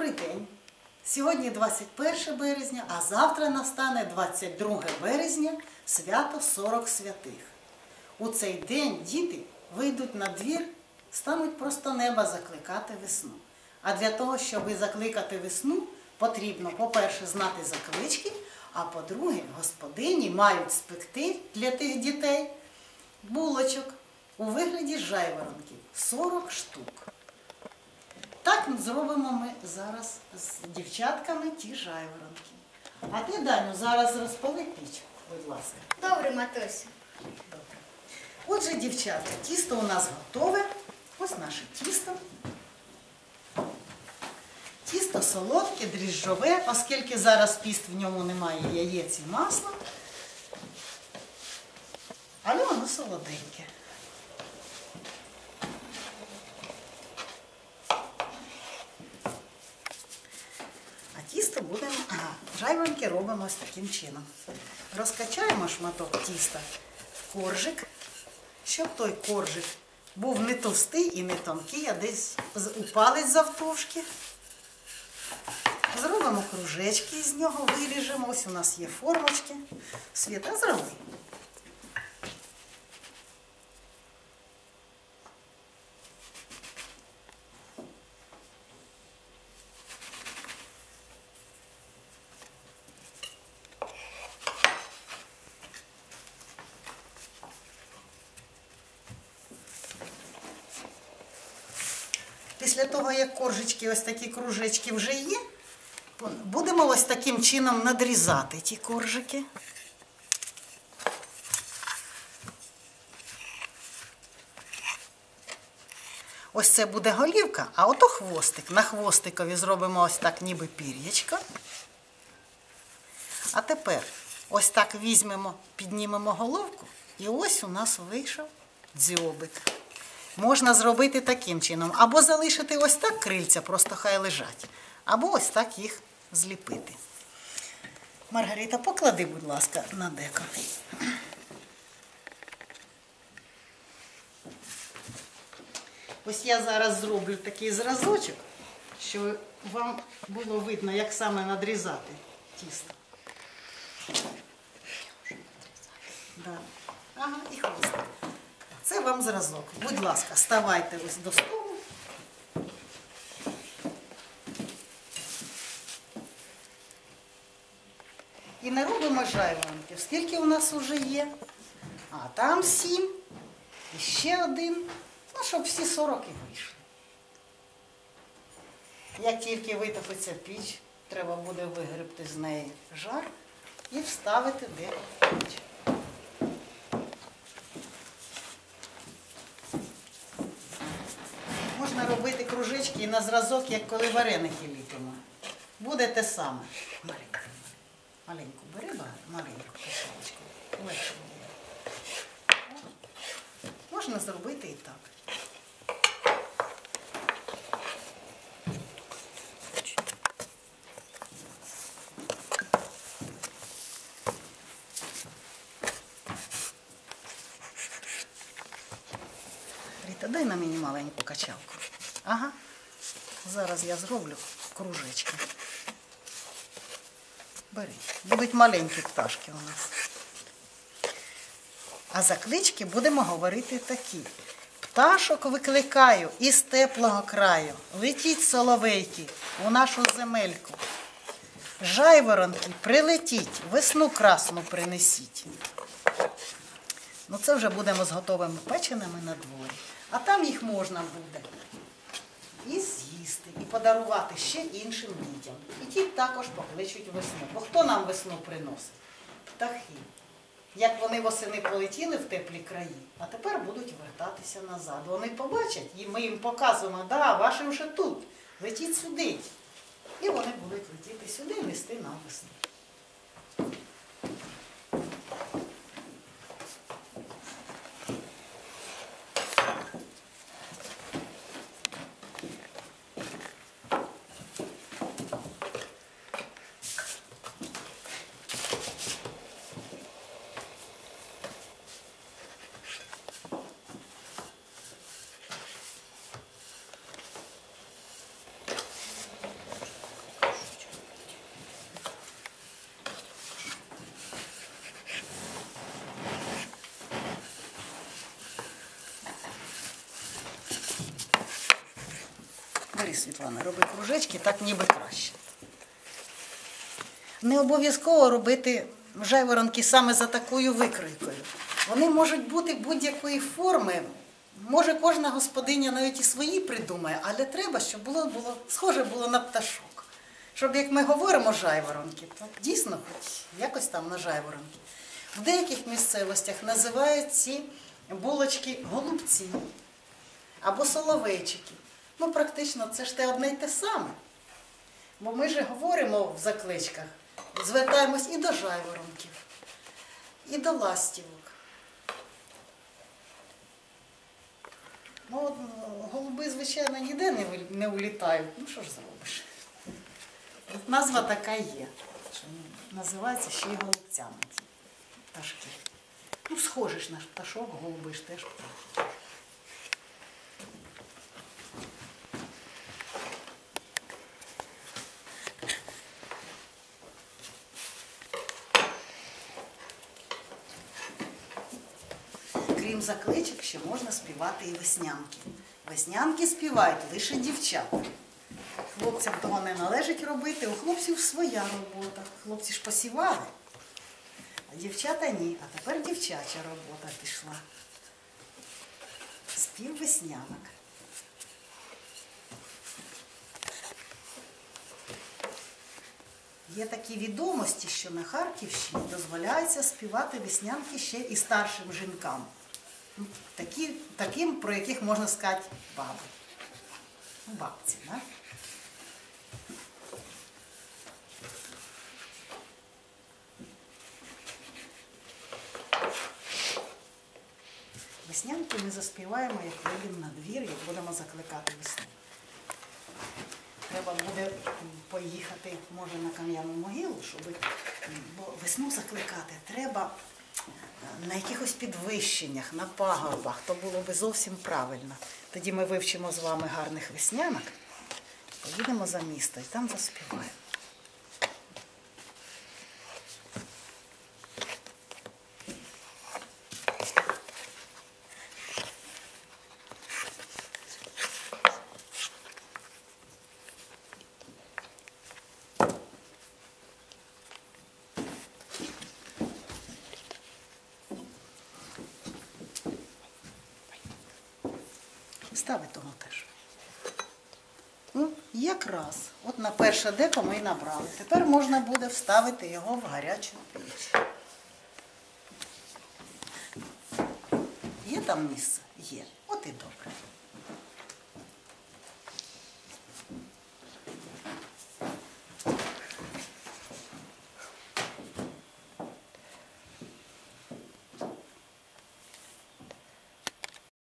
Добрий день! Сьогодні 21 березня, а завтра настане 22 березня, свято 40 святих. У цей день діти вийдуть на двір, стануть просто неба закликати весну. А для того, щоб закликати весну, потрібно, по-перше, знати заклички, а по-друге, господині мають спекти для тих дітей булочок у вигляді жайворонків 40 штук. Так зробимо ми зараз з дівчатками ті жайворонки. А ти, Даню, зараз розпали піч, будь ласка. Добре, матусю. Добре. Отже, дівчатка, тісто у нас готове. Ось наше тісто. Тісто солодке, дріжджове, оскільки зараз піст в ньому немає яєць і масла. Але воно солоденьке. А тісто будемо, ага, робимо ось таким чином. Розкачаємо шматок тіста в коржик, щоб той коржик був не товстий і не тонкий, а десь упалець завтовшки. Зробимо кружечки з нього, виріжемо. Ось у нас є формочки. Світа зроби. Після того, як коржечки, ось такі кружечки вже є, будемо ось таким чином надрізати ті коржики. Ось це буде голівка, а ото хвостик. На хвостикові зробимо ось так, ніби пір'ячко. А тепер ось так візьмемо, піднімемо головку, і ось у нас вийшов дзьобик. Можна зробити таким чином. Або залишити ось так крильця, просто хай лежать, або ось так їх зліпити. Маргарита, поклади, будь ласка, на деко. Ось я зараз зроблю такий зразочок, щоб вам було видно, як саме надрізати тісто. Да. Ага, і хвостик. Це вам зразок. Будь ласка, ставайте ось до столу. І не робимо жайворонків. Скільки у нас вже є? А там сім. І ще один. Ну, щоб всі 40 і вийшли. Як тільки витопиться піч, треба буде вигребти з неї жар і вставити де піч. Можна робити кружечки на зразок, як коли вареники ліпимо. Буде те саме. Маленьку, маленьку бери, маленьку кусочку. Легше буде. Можна зробити і так. Ріта, дай на мені маленьку качалку. Ага. Зараз я зроблю кружечки. Бери. Будуть маленькі пташки у нас. А заклички будемо говорити такі. Пташок викликаю із теплого краю. Летіть соловейки у нашу земельку. Жайворонки, прилетіть, весну красну принесіть. Ну це вже будемо з готовими печеними на дворі. А там їх можна буде і з'їсти, і подарувати ще іншим дітям. І ті також покличуть весну. Бо хто нам весну приносить? Птахи. Як вони восени полетіли в теплі краї, а тепер будуть вертатися назад. Вони побачать, і ми їм показуємо, да, ваші вже тут, летіть сюди. І вони будуть летіти сюди і нести нам весну. Бери, Світлана, роби кружечки, так ніби краще. Не обов'язково робити жайворонки саме за такою викройкою. Вони можуть бути будь-якої форми. Може, кожна господиня навіть і свої придумає, але треба, щоб було, було схоже було на пташок. Щоб як ми говоримо жайворонки, то дійсно хоч якось там на жайворонки. В деяких місцевостях називають ці булочки голубці або соловейчики. Ну, практично це ж те одне й те саме. Бо ми ж говоримо в закличках, звертаємось і до жайворонків, і до ластівок. Ну, от, голуби, звичайно, ніде не, улітають. Ну, що ж зробиш? От назва така є. Що називається ще й голубцями пташки. Ну, схожі ж на пташок, голуби ж теж птахи. Крім закличок, ще можна співати і веснянки. Веснянки співають лише дівчата. Хлопцям того не належить робити, у хлопців своя робота. Хлопці ж посівали, а дівчата ні. А тепер дівчача робота пішла. Спів веснянок. Є такі відомості, що на Харківщині дозволяється співати веснянки ще і старшим жінкам. Такі, таким, про яких можна сказати баби. Ну, бабці, так? Веснянки ми заспіваємо, як вийдемо на двір, як будемо закликати весну. Треба буде поїхати, може, на кам'яну могилу, щоб весну закликати треба на якихось підвищеннях, на пагорбах. То було би зовсім правильно. Тоді ми вивчимо з вами гарних веснянок, поїдемо за місто і там заспіваємо. Стави того теж. Ну, якраз. От на перше деко ми і набрали. Тепер можна буде вставити його в гарячу піч. Є там місце? Є. От і добре.